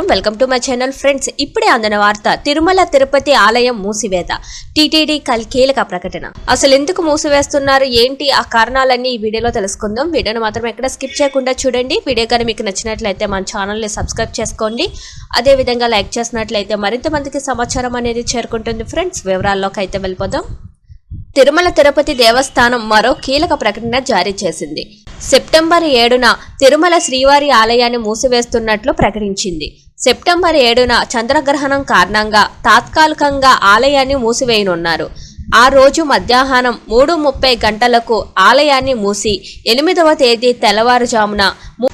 నమస్కారం. Welcome to my channel friends. ఇప్పుడే అందిన వార్త తిరుమల తిరుపతి ఆలయం మూసివేత టీటీడీ కల్ కీలక ప్రకటన. అసలు ఎందుకు మూసివేస్తున్నారు? ఏంటి ఆ కారణాలన్నీ ఈ వీడియోలో తెలుసుకుందాం. వీడియోను మాత్రం ఎక్కడ స్కిప్ చేయకుండా చూడండి. వీడియో కానీ మీకు నచ్చినట్లయితే మన ఛానల్ని సబ్స్క్రైబ్ చేసుకోండి. అదే విధంగా లైక్ చేసినట్లయితే మరింత మందికి సమాచారం అనేది చేరుకుంటుంది ఫ్రెండ్స్. వివరాల్లోకి అయితే వెళ్ళిపోదాం. తిరుమల తిరుపతి దేవస్థానం మరో కీలక ప్రకటన జారీ చేసింది. సెప్టెంబర్ ఏడున తిరుమల శ్రీవారి ఆలయాన్ని మూసివేస్తున్నట్లు ప్రకటించింది. సెప్టెంబర్ ఏడున చంద్రగ్రహణం కారణంగా తాత్కాలికంగా ఆలయాన్ని మూసివేయనున్నారు. ఆ రోజు మధ్యాహ్నం మూడు ముప్పై గంటలకు ఆలయాన్ని మూసి ఎనిమిదవ తేదీ తెల్లవారుజామున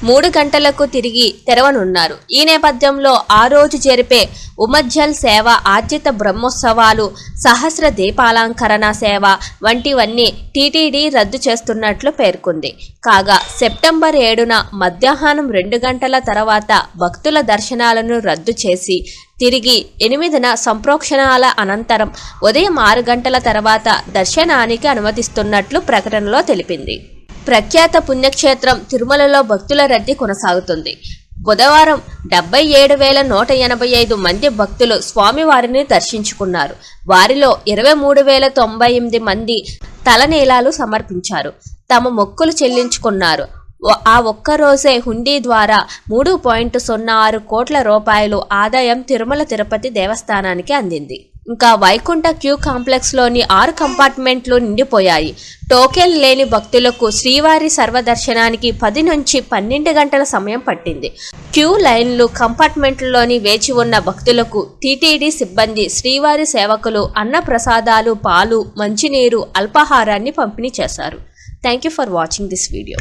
మూడు గంటలకు తిరిగి తెరవనున్నారు. ఈ నేపథ్యంలో ఆ రోజు జరిపే ఉమజ్జల్ సేవ ఆర్జిత బ్రహ్మోత్సవాలు సహస్ర దీపాలంకరణ సేవ వంటివన్నీ టీటీడీ రద్దు చేస్తున్నట్లు పేర్కొంది. కాగా సెప్టెంబర్ ఏడున మధ్యాహ్నం రెండు గంటల తర్వాత భక్తుల దర్శనాలను రద్దు చేసి తిరిగి ఎనిమిదిన సంప్రోక్షణాల అనంతరం ఉదయం ఆరు గంటల తర్వాత దర్శనానికి అనుమతిస్తున్నట్లు ప్రకటనలో తెలిపింది. ప్రఖ్యాత పుణ్యక్షేత్రం తిరుమలలో భక్తుల రద్దీ కొనసాగుతుంది. బుధవారం డెబ్బై ఏడు వేల నూట ఎనభై ఐదు మంది భక్తులు స్వామివారిని దర్శించుకున్నారు. వారిలో ఇరవై మూడు వేల తొంభై ఎనిమిది మంది తలనీలాలు సమర్పించారు. తమ మొక్కులు చెల్లించుకున్నారు. ఆ ఒక్క రోజే హుండీ ద్వారా మూడు పాయింట్ సున్నా ఆరు కోట్ల రూపాయలు ఆదాయం తిరుమల తిరుపతి దేవస్థానానికి అందింది. ఇంకా వైకుంఠ క్యూ కాంప్లెక్స్లోని ఆరు కంపార్ట్మెంట్లు నిండిపోయాయి. టోకెన్ లేని భక్తులకు శ్రీవారి సర్వదర్శనానికి పది నుంచి పన్నెండు గంటల సమయం పట్టింది. క్యూ లైన్లు కంపార్ట్మెంట్లలోని వేచి ఉన్న భక్తులకు టీటీడీ సిబ్బంది శ్రీవారి సేవకులు అన్న ప్రసాదాలు పాలు మంచినీరు అల్పాహారాన్ని పంపిణీ చేశారు. Thank you for watching this video.